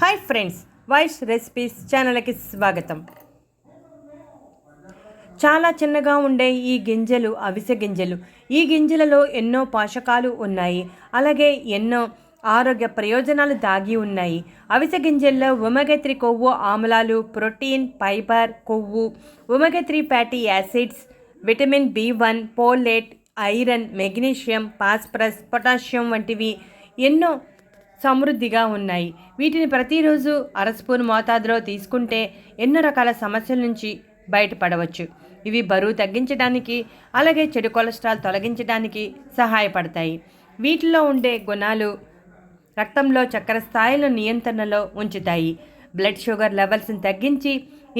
Hi friends vice recipes ఛానల్కి స్వాగతం. చాలా చిన్నగా ఉండే ఈ గింజలు అవిసె గింజలు. ఈ గింజలలో ఎన్నో పోషకాలు ఉన్నాయి. అలాగే ఎన్నో ఆరోగ్య ప్రయోజనాలు దాగి ఉన్నాయి. అవిసె గింజల్లో ఉమగెత్రి కొవ్వు ఆమ్లాలు ప్రోటీన్ ఫైబర్ కొవ్వు ఉమగెత్రి fatty acids vitamin B one folate iron magnesium phosphorus potassium వంటివి. ఎన్నో సమృద్ధిగా ఉన్నాయి. వీటిని ప్రతిరోజు అరస్పూన్ మోతాదులో తీసుకుంటే ఎన్నో రకాల సమస్యల నుంచి బయటపడవచ్చు. ఇవి బరువు తగ్గించడానికి అలాగే చెడు కొలెస్ట్రాల్ తొలగించడానికి సహాయపడతాయి. వీటిలో ఉండే గుణాలు రక్తంలో చక్కెర స్థాయిల నియంత్రణలో ఉంచుతాయి. బ్లడ్ షుగర్ లెవెల్స్ని తగ్గించి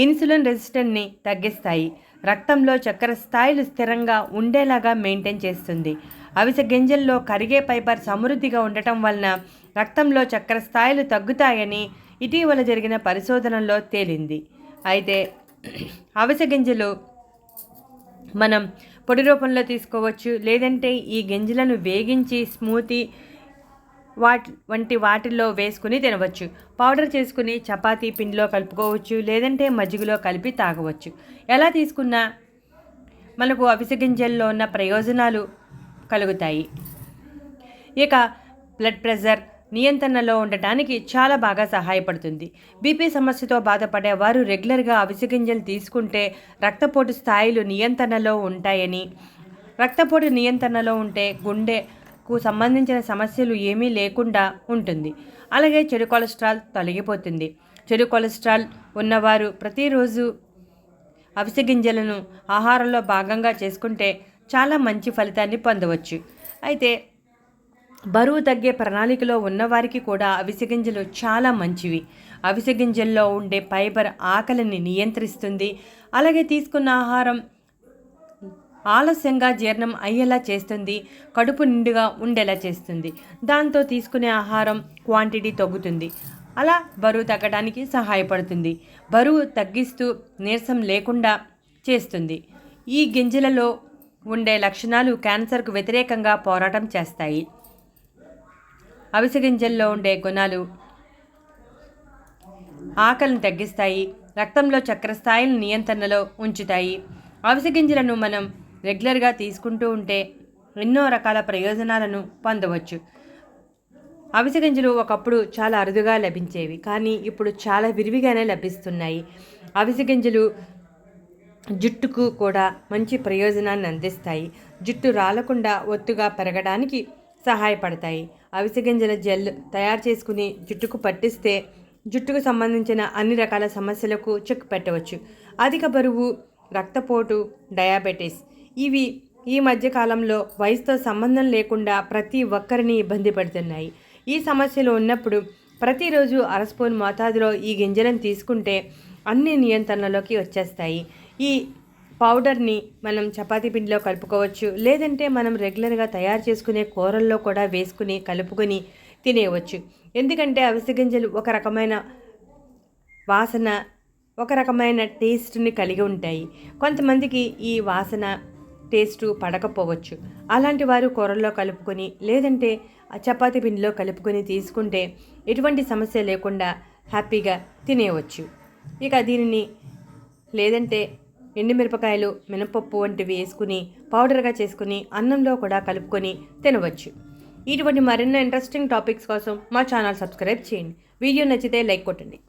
ఇన్సులిన్ రెసిస్టెంట్ని తగ్గిస్తాయి. రక్తంలో చక్కెర స్థాయిలు స్థిరంగా ఉండేలాగా మెయింటైన్ చేస్తుంది. అవిసె గింజల్లో కరిగే ఫైబర్ సమృద్ధిగా ఉండటం వలన రక్తంలో చక్కెర స్థాయిలు తగ్గుతాయని ఇటీవల జరిగిన పరిశోధనలో తేలింది. అయితే అవిసె గింజలు మనం పొడి రూపంలో తీసుకోవచ్చు లేదంటే ఈ గింజలను వేగించి స్మూతీ వాటి వంటి వాటిల్లో వేసుకుని తినవచ్చు. పౌడర్ చేసుకుని చపాతీ పిండిలో కలుపుకోవచ్చు లేదంటే మజ్జిగలో కలిపి తాగవచ్చు. ఎలా తీసుకున్నా మనకు అవిసె గింజల్లో ఉన్న ప్రయోజనాలు కలుగుతాయి. ఇక బ్లడ్ ప్రెషర్ నియంత్రణలో ఉండటానికి చాలా బాగా సహాయపడుతుంది. బీపీ సమస్యతో బాధపడే వారు రెగ్యులర్గా అవిసె గింజలు తీసుకుంటే రక్తపోటు స్థాయిలు నియంత్రణలో ఉంటాయని రక్తపోటు నియంత్రణలో ఉంటే గుండెకు సంబంధించిన సమస్యలు ఏమీ లేకుండా ఉంటుంది. అలాగే చెడు కొలెస్ట్రాల్ తొలగిపోతుంది. చెడు కొలెస్ట్రాల్ ఉన్నవారు ప్రతిరోజు అవిసె గింజలను ఆహారంలో భాగంగా చేసుకుంటే చాలా మంచి ఫలితాన్ని పొందవచ్చు. అయితే బరువు తగ్గే ప్రణాళికలో ఉన్నవారికి కూడా అవిసె గింజలు చాలా మంచివి. అవిసె గింజల్లో ఉండే ఫైబర్ ఆకలిని నియంత్రిస్తుంది. అలాగే తీసుకున్న ఆహారం ఆలస్యంగా జీర్ణం అయ్యేలా చేస్తుంది. కడుపు నిండుగా ఉండేలా చేస్తుంది. దాంతో తీసుకునే ఆహారం క్వాంటిటీ తగ్గుతుంది. అలా బరువు తగ్గడానికి సహాయపడుతుంది. బరువు తగ్గిస్తూ నీరసం లేకుండా చేస్తుంది. ఈ గింజలలో ఉండే లక్షణాలు క్యాన్సర్కు వ్యతిరేకంగా పోరాటం చేస్తాయి. అవిసె గింజల్లో ఉండే గుణాలు ఆకలిని తగ్గిస్తాయి. రక్తంలో చక్కెర స్థాయిని నియంత్రణలో ఉంచుతాయి. అవిసె గింజలను మనం రెగ్యులర్గా తీసుకుంటూ ఉంటే ఎన్నో రకాల ప్రయోజనాలను పొందవచ్చు. అవిసె గింజలు ఒకప్పుడు చాలా అరుదుగా లభించేవి కానీ ఇప్పుడు చాలా విరివిగానే లభిస్తున్నాయి. అవిసె గింజలు జుట్టుకు కూడా మంచి ప్రయోజనాన్ని అందిస్తాయి. జుట్టు రాలకుండా ఒత్తుగా పెరగడానికి సహాయపడతాయి. అవిసె గింజల జెల్ తయారు చేసుకుని జుట్టుకు పట్టిస్తే జుట్టుకు సంబంధించిన అన్ని రకాల సమస్యలకు చెక్ పెట్టవచ్చు. అధిక బరువు రక్తపోటు డయాబెటీస్ ఇవి ఈ మధ్యకాలంలో వయసుతో సంబంధం లేకుండా ప్రతి ఒక్కరిని ఇబ్బంది పెడుతున్నాయి. ఈ సమస్యలు ఉన్నప్పుడు ప్రతిరోజు అర స్పూన్ మోతాదులో ఈ గింజలను తీసుకుంటే అన్ని నియంత్రణలోకి వచ్చేస్తాయి. ఈ పౌడర్ని మనం చపాతీ పిండిలో కలుపుకోవచ్చు. లేదంటే మనం రెగ్యులర్గా తయారు చేసుకునే కూరల్లో కూడా వేసుకుని కలుపుకొని తినేయవచ్చు. ఎందుకంటే అవిసె గింజలు ఒక రకమైన వాసన ఒక రకమైన టేస్ట్ని కలిగి ఉంటాయి. కొంతమందికి ఈ వాసన టేస్టు పడకపోవచ్చు. అలాంటి వారు కూరల్లో కలుపుకొని లేదంటే ఆ పిండిలో కలుపుకొని తీసుకుంటే ఎటువంటి సమస్య లేకుండా హ్యాపీగా తినేయవచ్చు. ఇక దీనిని లేదంటే ఎండుమిరపకాయలు మినపప్పు వంటివి వేసుకుని పౌడర్గా చేసుకుని అన్నంలో కూడా కలుపుకొని తినవచ్చు. ఇటువంటి మరెన్నో ఇంట్రెస్టింగ్ టాపిక్స్ కోసం మా ఛానల్ సబ్స్క్రైబ్ చేయండి. వీడియో నచ్చితే లైక్ కొట్టండి.